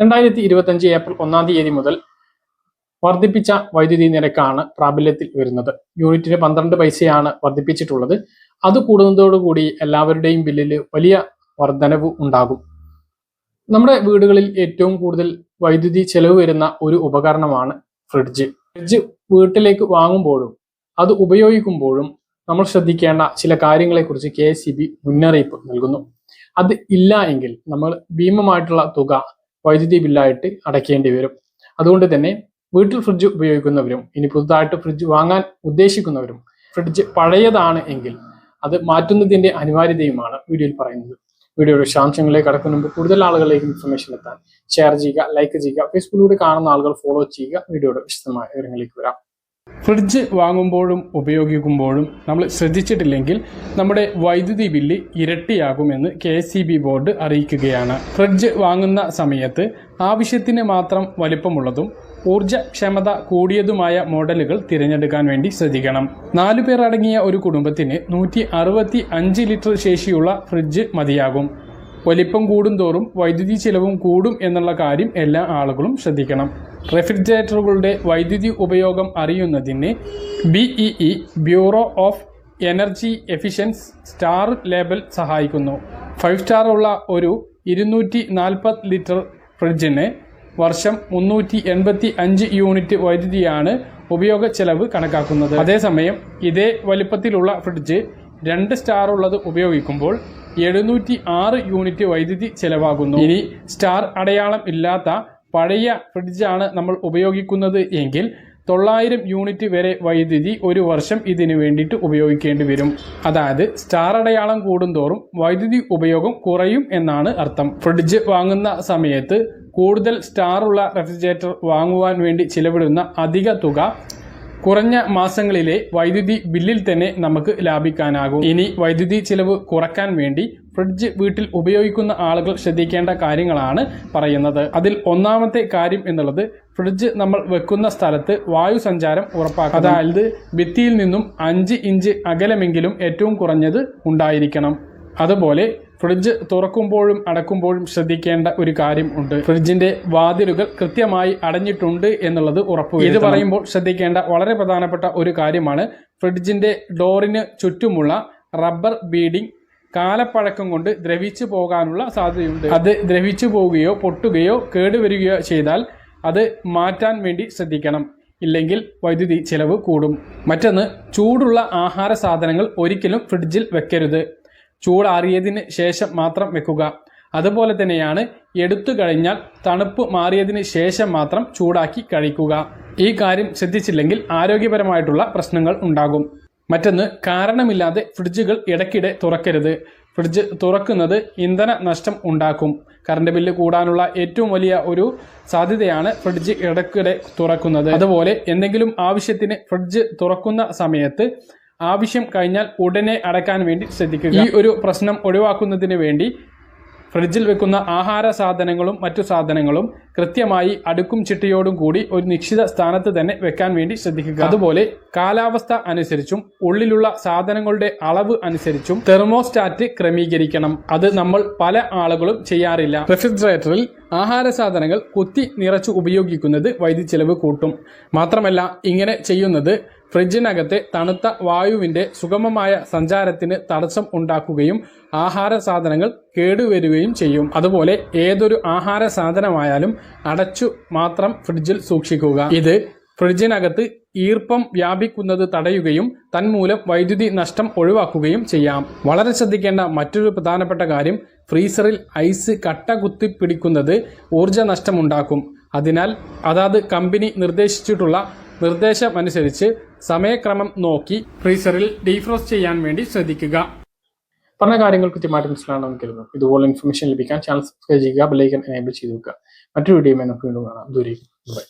രണ്ടായിരത്തി ഇരുപത്തഞ്ച് ഏപ്രിൽ ഒന്നാം തീയതി മുതൽ വർദ്ധിപ്പിച്ച വൈദ്യുതി നിരക്കാണ് പ്രാബല്യത്തിൽ വരുന്നത്. യൂണിറ്റിന് പന്ത്രണ്ട് പൈസയാണ് വർദ്ധിപ്പിച്ചിട്ടുള്ളത്. അത് കൂടുന്നതോടുകൂടി എല്ലാവരുടെയും ബില്ലിൽ വലിയ വർധനവ് ഉണ്ടാകും. നമ്മുടെ വീടുകളിൽ ഏറ്റവും കൂടുതൽ വൈദ്യുതി ചെലവ് വരുന്ന ഒരു ഉപകരണമാണ് ഫ്രിഡ്ജ്. ഫ്രിഡ്ജ് വീട്ടിലേക്ക് വാങ്ങുമ്പോഴും അത് ഉപയോഗിക്കുമ്പോഴും നമ്മൾ ശ്രദ്ധിക്കേണ്ട ചില കാര്യങ്ങളെക്കുറിച്ച് കെ എസ് മുന്നറിയിപ്പ് നൽകുന്നു. അത് ഇല്ല എങ്കിൽ നമ്മൾ ഭീമമായിട്ടുള്ള തുക വൈദ്യുതി ബില്ലായിട്ട് അടയ്ക്കേണ്ടി വരും. അതുകൊണ്ട് തന്നെ വീട്ടിൽ ഫ്രിഡ്ജ് ഉപയോഗിക്കുന്നവരും ഇനി പുതുതായിട്ട് ഫ്രിഡ്ജ് വാങ്ങാൻ ഉദ്ദേശിക്കുന്നവരും ഫ്രിഡ്ജ് പഴയതാണ് എങ്കിൽ അത് മാറ്റുന്നതിന്റെ അനിവാര്യതയുമാണ് വീഡിയോയിൽ പറയുന്നത്. വീഡിയോയുടെ വിശദാംശങ്ങളിലേക്ക് കടക്കുന്ന മുമ്പ് കൂടുതൽ ആളുകളിലേക്ക് ഇൻഫർമേഷൻ എത്താൻ ഷെയർ ചെയ്യുക ലൈക്ക് ചെയ്യുക ഫേസ്ബുക്കിലൂടെ കാണുന്ന ആളുകൾ ഫോളോ ചെയ്യുക വീഡിയോയുടെ വിശദമായ വിവരങ്ങളിലേക്ക് വരാം. ഫ്രിഡ്ജ് വാങ്ങുമ്പോഴും ഉപയോഗിക്കുമ്പോഴും നമ്മൾ ശ്രദ്ധിച്ചിട്ടില്ലെങ്കിൽ നമ്മുടെ വൈദ്യുതി ബില്ല് ഇരട്ടിയാകുമെന്ന് കെ എസ് ബോർഡ് അറിയിക്കുകയാണ്. ഫ്രിഡ്ജ് വാങ്ങുന്ന സമയത്ത് ആവശ്യത്തിന് മാത്രം വലിപ്പമുള്ളതും ഊർജക്ഷമത കൂടിയതുമായ മോഡലുകൾ തിരഞ്ഞെടുക്കാൻ വേണ്ടി ശ്രദ്ധിക്കണം. നാലു പേർ അടങ്ങിയ ഒരു കുടുംബത്തിന് നൂറ്റി അറുപത്തി അഞ്ച് ലിറ്റർ ശേഷിയുള്ള ഫ്രിഡ്ജ് മതിയാകും. വലിപ്പം കൂടുന്തോറും വൈദ്യുതി ചിലവും കൂടും എന്നുള്ള കാര്യം എല്ലാ ആളുകളും ശ്രദ്ധിക്കണം. റെഫ്രിജറേറ്ററുകളുടെ വൈദ്യുതി ഉപയോഗം അറിയുന്നതിന് B E bureau of energy efficiency star label സഹായിക്കുന്നു. ഫൈവ് സ്റ്റാർ ഉള്ള ഒരു ഇരുന്നൂറ്റി നാൽപ്പത് ലിറ്റർ ഫ്രിഡ്ജിന് വർഷം മുന്നൂറ്റി എൺപത്തി അഞ്ച് യൂണിറ്റ് വൈദ്യുതിയാണ് ഉപയോഗ ചെലവ് കണക്കാക്കുന്നത്. അതേസമയം ഇതേ വലിപ്പത്തിലുള്ള ഫ്രിഡ്ജ് രണ്ട് സ്റ്റാർ ഉള്ളത് ഉപയോഗിക്കുമ്പോൾ എഴുന്നൂറ്റി ആറ് യൂണിറ്റ് വൈദ്യുതി ചെലവാകുന്നു. ഇനി സ്റ്റാർ അടയാളം ഇല്ലാത്ത പഴയ ഫ്രിഡ്ജാണ് നമ്മൾ ഉപയോഗിക്കുന്നത് എങ്കിൽ തൊള്ളായിരം യൂണിറ്റ് വരെ വൈദ്യുതി ഒരു വർഷം ഇതിന് വേണ്ടിയിട്ട് ഉപയോഗിക്കേണ്ടി വരും. അതായത് സ്റ്റാർ അടയാളം കൂടുന്തോറും വൈദ്യുതി ഉപയോഗം കുറയും എന്നാണ് അർത്ഥം. ഫ്രിഡ്ജ് വാങ്ങുന്ന സമയത്ത് കൂടുതൽ സ്റ്റാർ ഉള്ള റെഫ്രിജറേറ്റർ വാങ്ങുവാൻ വേണ്ടി ചിലവിടുന്ന അധിക തുക കുറഞ്ഞ മാസങ്ങളിലെ വൈദ്യുതി ബില്ലിൽ തന്നെ നമുക്ക് ലാഭിക്കാനാകും. ഇനി വൈദ്യുതി ചിലവ് കുറയ്ക്കാൻ വേണ്ടി ഫ്രിഡ്ജ് വീട്ടിൽ ഉപയോഗിക്കുന്ന ആളുകൾ ശ്രദ്ധിക്കേണ്ട കാര്യങ്ങളാണ് പറയുന്നത്. അതിൽ ഒന്നാമത്തെ കാര്യം എന്നുള്ളത് ഫ്രിഡ്ജ് നമ്മൾ വെക്കുന്ന സ്ഥലത്ത് വായു സഞ്ചാരം ഉറപ്പാക്കുക അതായത് ഭിത്തിയിൽ നിന്നും അഞ്ച് ഇഞ്ച് അകലമെങ്കിലും ഏറ്റവും കുറഞ്ഞത് ഉണ്ടായിരിക്കണം. അതുപോലെ ഫ്രിഡ്ജ് തുറക്കുമ്പോഴും അടക്കുമ്പോഴും ശ്രദ്ധിക്കേണ്ട ഒരു കാര്യം ഉണ്ട്. ഫ്രിഡ്ജിന്റെ വാതിലുകൾ കൃത്യമായി അടഞ്ഞിട്ടുണ്ട് എന്നുള്ളത് ഉറപ്പ് ഇത് പറയുമ്പോൾ ശ്രദ്ധിക്കേണ്ട വളരെ പ്രധാനപ്പെട്ട ഒരു കാര്യമാണ് ഫ്രിഡ്ജിന്റെ ഡോറിന് ചുറ്റുമുള്ള റബ്ബർ ബീഡിംഗ് കാലപ്പഴക്കം കൊണ്ട് ദ്രവിച്ചു പോകാനുള്ള സാധ്യതയുണ്ട്. അത് ദ്രവിച്ചു പോവുകയോ പൊട്ടുകയോ കേടുവരികയോ ചെയ്താൽ അത് മാറ്റാൻ വേണ്ടി ശ്രദ്ധിക്കണം. ഇല്ലെങ്കിൽ വൈദ്യുതി ചിലവ് കൂടും. മറ്റൊന്ന് ചൂടുള്ള ആഹാര സാധനങ്ങൾ ഒരിക്കലും ഫ്രിഡ്ജിൽ വെക്കരുത്. ചൂടാറിയതിന് ശേഷം മാത്രം വെക്കുക. അതുപോലെ തന്നെയാണ് എടുത്തു കഴിഞ്ഞാൽ തണുപ്പ് മാറിയതിന് ശേഷം മാത്രം ചൂടാക്കി കഴിക്കുക. ഈ കാര്യം ശ്രദ്ധിച്ചില്ലെങ്കിൽ ആരോഗ്യപരമായിട്ടുള്ള പ്രശ്നങ്ങൾ ഉണ്ടാകും. മറ്റൊന്ന് കാരണമില്ലാതെ ഫ്രിഡ്ജുകൾ ഇടയ്ക്കിടെ തുറക്കരുത്. ഫ്രിഡ്ജ് തുറക്കുന്നത് ഇന്ധന നഷ്ടം ഉണ്ടാക്കും. കറണ്ട് ബില്ല് കൂടാനുള്ള ഏറ്റവും വലിയ ഒരു സാധ്യതയാണ് ഫ്രിഡ്ജ് ഇടയ്ക്കിടെ തുറക്കുന്നത്. അതുപോലെ എന്തെങ്കിലും ആവശ്യത്തിന് ഫ്രിഡ്ജ് തുറക്കുന്ന സമയത്ത് ആവശ്യം കഴിഞ്ഞാൽ ഉടനെ അടയ്ക്കാൻ വേണ്ടി ശ്രദ്ധിക്കുക. ഈ ഒരു പ്രശ്നം ഒഴിവാക്കുന്നതിന് വേണ്ടി ഫ്രിഡ്ജിൽ വെക്കുന്ന ആഹാര സാധനങ്ങളും മറ്റു സാധനങ്ങളും കൃത്യമായി അടുക്കും ചിട്ടയോടും കൂടി ഒരു നിശ്ചിത സ്ഥാനത്ത് തന്നെ വെക്കാൻ വേണ്ടി ശ്രദ്ധിക്കുക. അതുപോലെ കാലാവസ്ഥ അനുസരിച്ചും ഉള്ളിലുള്ള സാധനങ്ങളുടെ അളവ് അനുസരിച്ചും തെർമോസ്റ്റാറ്റ് ക്രമീകരിക്കണം. അത് നമ്മൾ പല ആളുകളും ചെയ്യാറില്ല. റെഫ്രിജറേറ്ററിൽ ആഹാര സാധനങ്ങൾ കുത്തി നിറച്ചു ഉപയോഗിക്കുന്നത് വൈദ്യുതി ചെലവ് കൂട്ടും. മാത്രമല്ല ഇങ്ങനെ ചെയ്യുന്നത് ഫ്രിഡ്ജിനകത്തെ തണുത്ത വായുവിന്റെ സുഗമമായ സഞ്ചാരത്തിന് തടസ്സം ഉണ്ടാക്കുകയും ആഹാര സാധനങ്ങൾ കേടുവരുകയും ചെയ്യും. അതുപോലെ ഏതൊരു ആഹാര സാധനമായാലും അടച്ചു മാത്രം ഫ്രിഡ്ജിൽ സൂക്ഷിക്കുക. ഇത് ഫ്രിഡ്ജിനകത്ത് ഈർപ്പം വ്യാപിക്കുന്നത് തടയുകയും തന്മൂലം വൈദ്യുതി നഷ്ടം ഒഴിവാക്കുകയും ചെയ്യാം. വളരെ ശ്രദ്ധിക്കേണ്ട മറ്റൊരു പ്രധാനപ്പെട്ട കാര്യം ഫ്രീസറിൽ ഐസ് കട്ട കുത്തി പിടിക്കുന്നത് ഊർജ നഷ്ടമുണ്ടാക്കും അതിനാൽ അതാത് കമ്പനി നിർദ്ദേശിച്ചിട്ടുള്ള നിർദ്ദേശമനുസരിച്ച് സമയക്രമം നോക്കി ഫ്രീസറിൽ ഡീഫ്രോസ്റ്റ് ചെയ്യാൻ വേണ്ടി ശ്രദ്ധിക്കുക. പറഞ്ഞ കാര്യങ്ങൾ കൃത്യമായിട്ട് മനസ്സിലാണെന്ന് കരുതുന്നു. ഇതുപോലെ ഇൻഫർമേഷൻ ലഭിക്കാൻ ചാനൽ സബ്സ്ക്രൈബ് ചെയ്യുക ബെല്ലൈക്കൻ എനേബിൾ ചെയ്തു വെക്കുക. മറ്റൊരു വീഡിയോ നമുക്ക് വീണ്ടും കാണാം. ദൂരേക്ക് ബൈ